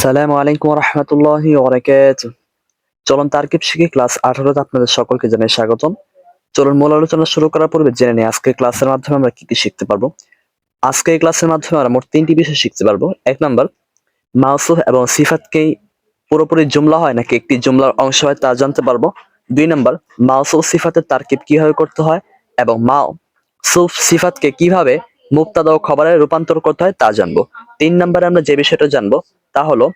আসসালামু আলাইকুম রহমতুল্লাহ ওবরাকাত। চলন তারকিব শিখে ক্লাস আঠারোতে আপনাদের সকলকে জানাই স্বাগতম। চলুন মূল আলোচনা শুরু করার পূর্বে জেনে নিই আজকে ক্লাসের মাধ্যমে আমরা কি কি শিখতে পারব? আজকে এই ক্লাসের মাধ্যমে আমরা মোট তিনটি বিষয় শিখতে পারব। এক নম্বর, মাউসুফ এবং সিফাতকেই পুরোপুরি জুমলা হয় নাকি একটি জুমলার অংশ হয় তা জানতে পারব। দুই নম্বর, মাউসুফ সিফাতের তারকিব কীভাবে করতে হয় এবং মাও, সুফ সিফাতকে কীভাবে মুক্তাদা ও খবরে রূপান্তর করতে হয় তা জানব। তিন নম্বরে আমরা যে বিষয়টা জানব তা হলো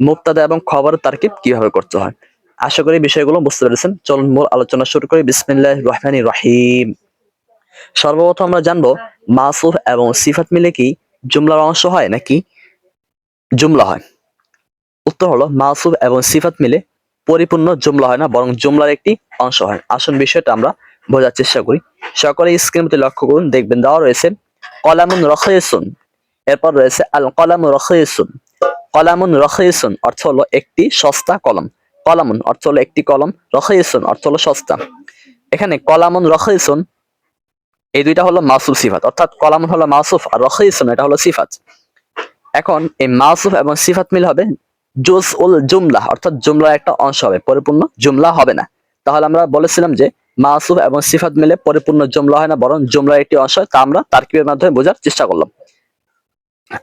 মুক্তাদা এবং খবর তারকিব কীভাবে করতে হয়? আশা করি বিষয়গুলো বুঝতে পেরেছেন। চলুন মূল আলোচনা শুরু করি। বিসমিল্লাহ রহমানি রহিম। সর্বপ্রথম আমরা জানব মাসুফ এবং সিফাত মিলে কি জুমলার অংশ হয় নাকি জুমলা হয়? উত্তর হলো মাসুফ এবং সিফাত মিলে পরিপূর্ণ জুমলা হয় না, বরং জুমলার একটি অংশ হয়। আসল বিষয়টা আমরা বোঝার চেষ্টা করি। সকলে স্ক্রিন প্রতি লক্ষ্য করুন, দেখবেন দেওয়া রয়েছে, কলামুন রখিসুন। এরপর রয়েছে আল কলামু রখিসুন। কলামুন রখিসুন অর্থ হলো একটি সস্তা কলম। কলামুন অর্থ হলো একটি কলম রখিসুন অর্থ হলো সস্তা। এখানে কলামুন রখিসুন এই দুইটা হলো মাসুফ সিফাত। অর্থাৎ কলামুন হলো মাসুফ আর রখিসুন এটা হলো সিফাত। এখন এই মাসুফ এবং সিফাত মিল হবে জুস উল জুমলা, অর্থাৎ জুমলার একটা অংশ হবে, পরিপূর্ণ জুমলা হবে না। তাহলে আমরা বলেছিলাম যে মাসুফ এবং সিফাত মিলে পরিপূর্ণ জুমলা হয় না, বরং জুমলার একটি অংশ তা আমরা তারকিবের মাধ্যমে বোঝার চেষ্টা করলাম।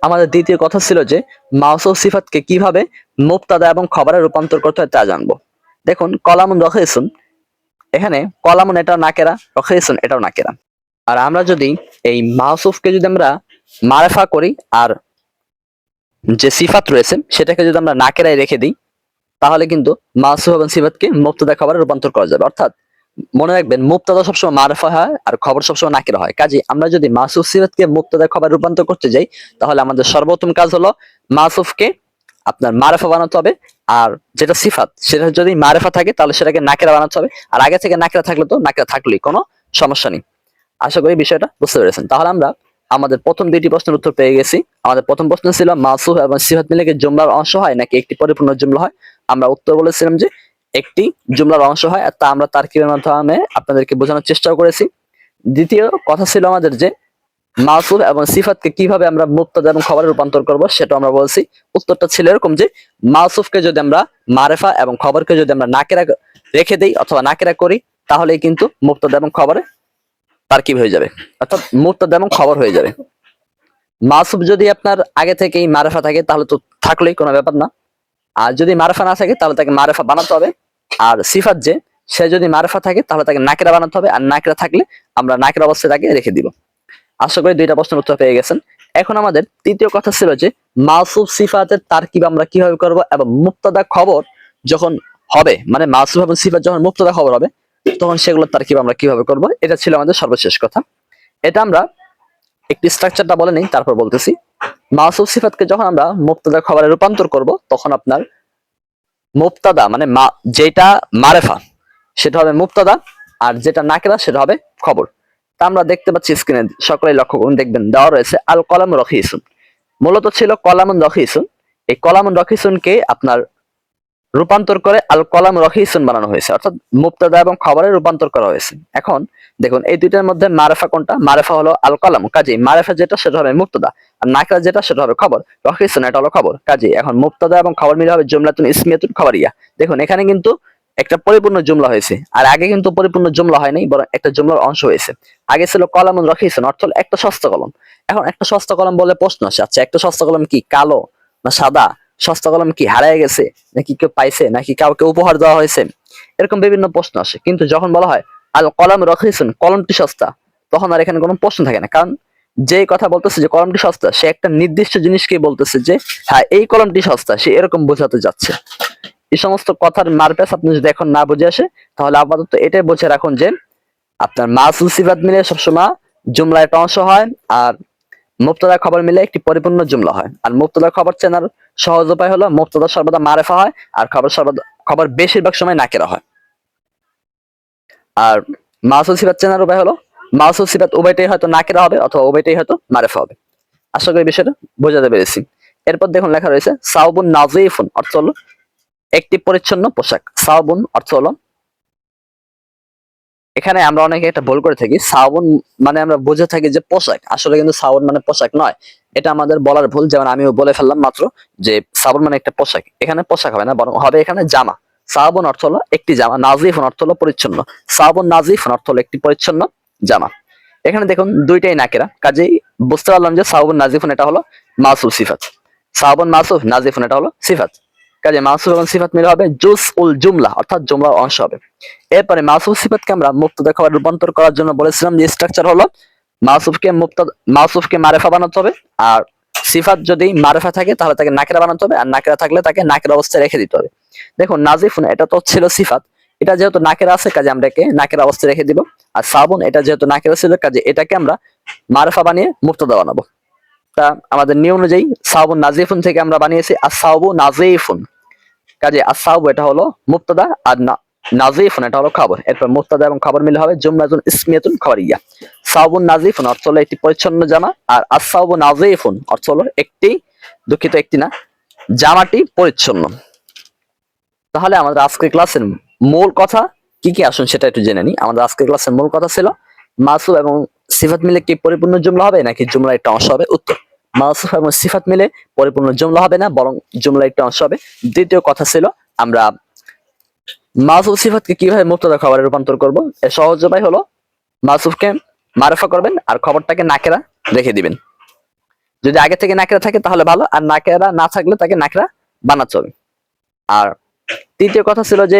আমাদের দ্বিতীয় কথা ছিল যে মাউসুফ সিফাতকে কীভাবে মুক্তাদা এবং খবরে রূপান্তর করতে হয় তা জানব। দেখুন, কলামুন রখেসুন। এখানে কলামুন এটাও নাকেরা, রখেসুন এটাও নাকেরা। আর আমরা যদি এই মাউসুফকে যদি আমরা মারেফা করি আর যে সিফাত রয়েছে সেটাকে যদি আমরা নাকেরায় রেখে দিই, তাহলে কিন্তু মাসুফ এবং সিফাতকে মুক্তাদা খবরে রূপান্তর করা যাবে। অর্থাৎ মনে রাখবেন মুক্তাদা সবসময় মারেফা হয় আর খবর সবসময় নাকেরা হয়। কাজে, আমরা যদি মাসুফ সিফাতকে মুক্তাদা খবর রূপান্তর করতে যাই, তাহলে আমাদের সর্বোত্তম কাজ হলো মাসুফকে আপনার মারেফা বানাতে হবে আর যেটা সিফাত, সেটা যদি মারেফা থাকে, তাহলে সেটাকে নাকেরা বানাতে হবে। আর আগে থেকে নাকেরা থাকলে তো নাকেরা থাকলেই কোনো সমস্যা নেই। আশা করি বিষয়টা বুঝতে পেরেছেন। তাহলে আমরা আমাদের প্রথম দুইটি প্রশ্নের উত্তর পেয়ে গেছি। আমাদের প্রথম প্রশ্ন ছিল মাসুফ এবং সিফাত মিলে কি জুমলার অংশ হয় নাকি একটি পরিপূর্ণ জুমলা হয়? আমরা উত্তর বলেছিলাম যে একটি জুমলার অংশ হয় তা আমরা তারকিবের মাধ্যমে আপনাদেরকে বোঝানোর চেষ্টা করেছি। দ্বিতীয় কথা ছিল আমাদের যে মাসুফ এবং সিফাতকে কীভাবে আমরা মুক্তাদা এবং খবরে রূপান্তর করব সেটা আমরা বলছি। উত্তরটা ছিল এরকম যে, মাসুফকে যদি আমরা মারেফা এবং খবরকে যদি আমরা নাকেরা রেখে দেই অথবা নাকেরা করি, তাহলেই কিন্তু মুক্তাদা এবং খবরে তারকিব হয়ে যাবে। অর্থাৎ মুক্তাদা এবং খবর হয়ে যাবে। মাসুফ যদি আপনার আগে থেকেই মারেফা থাকে, তাহলে তো থাকলেই কোনো ব্যাপার না। আর যদি মারেফা না থাকে, তাহলে তাকে মারেফা বানাতে হবে। আর সিফাত যে, সে যদি মারেফা থাকে, তাহলে তাকে নাকেরা বানাতে হবে। আর নাকেরা থাকলে আমরা নাকের অবস্থায় তাকে রেখে দিব। আশা করি দুইটা প্রশ্নের উত্তর পেয়ে গেছেন। এখন আমাদের তৃতীয় কথা ছিল যে মাসুফ সিফাতের তারকিব আমরা কীভাবে করব এবং মুক্তাদা খবর যখন হবে মানে মাসুফ এবং সিফাত যখন মুক্তাদা খবর হবে, তখন সেগুলোর তারকিব আমরা কীভাবে করব? এটা ছিল আমাদের সর্বশেষ কথা। এটা আমরা একটি স্ট্রাকচারটা বলে নেই, তারপর বলতেছি। মাসুফ সিফাতকে যখন আমরা মুক্তাদা খবরে রূপান্তর করব, তখন আপনার মুক্তাদা মানে মা, যেটা মারেফা, সেটা হবে মুক্তাদা আর যেটা নাকেরা, সেটা হবে খবর। তা আমরা দেখতে পাচ্ছি স্ক্রিনে, সকলেই লক্ষ্য করুন, দেখবেন দেওয়া রয়েছে আল কলাম রখিসুন। মূলত ছিল কলামুন রখিসুন। এই কলামুন রখিসুনকে আপনার রূপান্তর করে আল কলাম রখিসুন বানানো হয়েছে, অর্থাৎ মুক্তাদা এবং খবরে রূপান্তর করা হয়েছে। এখন দেখুন, এই দুইটার মধ্যে মারেফা কোনটা? মারেফা হলো আল কলাম কাজী মারেফা যেটা, সেটা হবে মুক্তাদা আর নাকরা যেটা, সেটা হবে খবর। রখিসুন এটা হলো খবর কাজী এখন মুক্তাদা এবং খবর মিলে হবে জুমলাতুন ইসমিয়াতুন খবরিয়া। দেখুন, এখানে কিন্তু একটা পরিপূর্ণ জুমলা হয়েছে, আর আগে কিন্তু পরিপূর্ণ জুমলা হয়নি বরং একটা জুমলার অংশ হয়েছে। আগে ছিল কলামুন রখিসুন অর্থ একটা সস্তা কলম। এখন একটা সস্তা কলম বলে প্রশ্ন আসে আচ্ছা একটা সস্তা কলম কি, কালো না সাদা? সস্তা কলম কি হারায় গেছে? নাকি কেউ পাইছে? নাকি কাউকে উপহার দেওয়া হয়েছে? এরকম বিভিন্ন প্রশ্ন আসে। কিন্তু যখন বলা হয়, আল কলম রখিসুন, কলমটি সস্তা, তখন আর এখানে কোনো প্রশ্ন থাকে না। কারণ যে কথা বলতেছে যে কলমটি সস্তা, সে একটা নির্দিষ্ট জিনিসকে বলতেছে যে হ্যাঁ এই কলমটি সস্তা, সে এরকম বোঝাতে যাচ্ছে। এই সমস্ত কথার মারপ্যাস আপনি যদি এখন না বুঝে আসে, তাহলে আপাতত এটাই বুঝে রাখুন যে, আপনার মাসুল সিফাত মিলে সবসময় জুমলায় অংশ হয় আর মুক্তদা খবর মিলে একটি পরিপূর্ণ জুমলা হয়। আর মুক্তদা খবর চেনার সহজ উপায় হলো মুক্তদা সর্বদা মারেফা হয় আর খবর সর্বদা খবর বেশিরভাগ সময় নাকেরা হয়। আর মাসুল সিফাত চেনার উপায় হলো মাসুল সিফাত উভয়টাই হয়তো নাকেরা হবে অথবা উভয়টাই হয়তো মারেফা হবে। আশা করি বিষয়টা বোঝাতে পেরেছি। এরপর দেখুন লেখা রয়েছে সাউবুন নাজিফুন, অর্থ হলো একটি পরিচ্ছন্ন পোশাক। সাউবুন অর্থ হলো এখানে আমরা অনেকে একটা ভুল করে থাকি। সাউবুন মানে আমরা বুঝে থাকি যে পোশাক। আসলে কিন্তু সাউন মানে পোশাক নয়। এটা আমাদের বলার ভুল, যেমন আমিও বলে ফেললাম মাত্র যে সাবন মানে একটা পোশাক। এখানে পোশাক হবে না, বরং হবে এখানে জামা। সাবন অর্থ হলো একটি জামা নাজিফুন অর্থ হলো পরিচ্ছন্ন। সাবন নাজিফুন অর্থ হলো একটি পরিচ্ছন্ন জামা। এখানে দেখুন দুইটাই নাকেরা। কাজেই বুঝতে পারলাম যে সাবন নাজিফুন এটা হলো মাসুফ সিফাত। সাবন মাসুফ নাজিফুন এটা হলো সিফাত। কাজে মাসুফ এবং সিফাত মিলে হবে জুস উল জুমলা, অর্থাৎ জুমলার অংশ হবে। এরপরে মাসুফ সিফাতকে আমরা মুক্তদা খাবার রূপান্তর করার জন্য বলেছিলাম যে স্ট্রাকচার হলো মাসুফকে মুক্ত, মাসুফকে মারেফা বানাতে হবে, আর সিফাত যদি মারেফা থাকে তাহলে তাকে নাকেরা বানাতে হবে, আর নাকেরা থাকলে তাকে নাকের অবস্থায় রেখে দিতে হবে। দেখুন, নাজিফুন এটা তো ছিল সিফাত, এটা যেহেতু নাকেরা আছে, কাজে আমরা একে নাকের অবস্থায় রেখে দিব, আর সাবুন এটা যেহেতু নাকের ছিল, কাজে এটাকে আমরা মারেফা বানিয়ে মুক্ত মুক্তদা বানাবো। তা আমাদের নিয়ম অনুযায়ী সাবুন নাজিফুন থেকে আমরা বানিয়েছি, আর সাবু নাজিফুন। কাজে আসাবু এটা হলো মুক্তদা আর না- নাজিফুন এটা হলো খবর। এরপর মুক্তদা এবং খবর মিলে হবে জুমলাতুন ইসমিয়াতুন খবরিয়া। সাবুন নাজিফুন অর্থ হলো একটি পরিচ্ছন্ন জামা, আর আসাবু নাজিফুন অর্থ হলো একটি দুঃখিত একটি না, জামাটি পরিচ্ছন্ন। তাহলে আমাদের আজকের ক্লাসের মূল কথা কি কি আসুন সেটা একটু জেনে নিই। আমাদের আজকের ক্লাসের মূল কথা ছিল মাসুফ এবং সিফাত মিলে কি পরিপূর্ণ জুমলা হবে নাকি জুমলা একটা অংশ হবে? উত্তর। মাসুফ এবং সিফাত মিলে পরিপূর্ণ জুমলা হবে না, বরং জুমলা একটা অংশ হবে। দ্বিতীয় কথা ছিল, আমরা মাসুফ সিফাতকে কীভাবে মুক্তদা খবরে রূপান্তর করব? এর সহজ উপায় হলো মাসুফকে মারেফা করবেন আর খবরটাকে নাকেরা রেখে দিবেন। যদি আগে থেকে নাকেরা থাকে তাহলে ভালো, আর নাকেরা না থাকলে তাকে নাকেরা বানাতে হবে। আর তৃতীয় কথা ছিল যে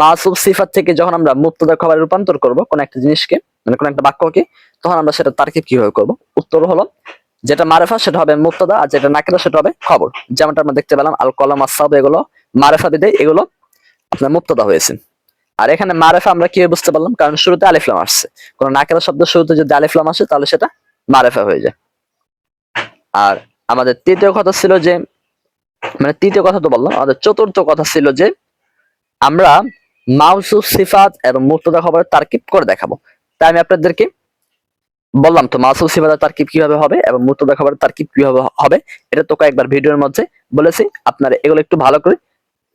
মাসুফ সিফাত থেকে যখন আমরা মুক্তদা খবরে রূপান্তর করব, কোন একটা জিনিসকে মানে কোন একটা বাক্যকে তখন আমরা সেটা তার্কিব কীভাবে করব? উত্তর হলো, যেটা মারেফা, সেটা হবে মুক্তদা আর যেটা নাকেরা, সেটা হবে খবর। যেমনটা আমরা দেখতে পেলাম আল কলম আসাব এগুলো মারেফা বিদে, এগুলো আপনার মুক্তদা হয়েছে। আর এখানে মারেফা আমরা কীভাবে বুঝতে পারলাম? কারণ শুরুতে আলিফলাম আসছে। কোন নাকেরা শব্দ শুরুতে যদি আলিফলাম আসে, তাহলে সেটা মারেফা হয়ে যায়। আর আমাদের তৃতীয় কথা ছিল যে মানে তৃতীয় কথা তো বললাম, আমাদের চতুর্থ কথা ছিল যে, আমরা মাউসুফ সিফাত এবং মুক্তদা খবরের তারকিব করে দেখাবো। তাই আমি আপনাদেরকে বললাম তো মাসুফ সিফাতের তারকিব কীভাবে হবে এবং মুক্তদা খবরের তারকিব কীভাবে হবে, এটা তো কয়েকবার ভিডিওর মধ্যে বলেছি। আপনারা এগুলো একটু ভালো করে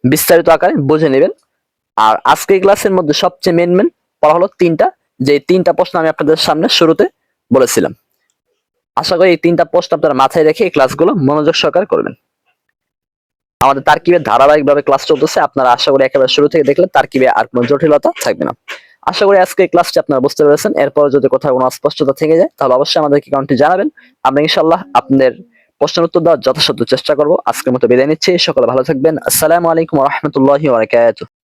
বিস্তারিত আকারে বুঝে নেবেন। আর আজকের ক্লাসের মধ্যে সবচেয়ে মেন মেন পড়া হলো তিনটা যে তিনটা প্রশ্ন আমি আপনাদের সামনে শুরুতে বলেছিলাম। আশা করি এই তিনটা প্রশ্ন আপনারা মাথায় রেখে এই ক্লাসগুলো মনোযোগ সহকারে করবেন। আমাদের তারকিবের ধারাবাহিকভাবে ক্লাস চলতেছে, আপনারা আশা করি একেবারে শুরু থেকে দেখলে তারকিবে আর কোনো জটিলতা থাকবে না। আশা করি আজকে ক্লাসটি আপনারা বুঝতে পেরেছেন। এরপর যদি কোথাও কোনো অস্পষ্টতা থেকে যায়, তাহলে অবশ্যই আমাদেরকে কমেন্টে জানাবেন। আমরা ইনশাল্লাহ আপনাদের প্রশ্নের উত্তর দেওয়ার যথাসাধ্য চেষ্টা করব। আজকের মতো বিদায় নিচ্ছি। সকলে ভালো থাকবেন। আসসালামু আলাইকুম রহমতুল্লাহ ওয়াবারাকাতুহু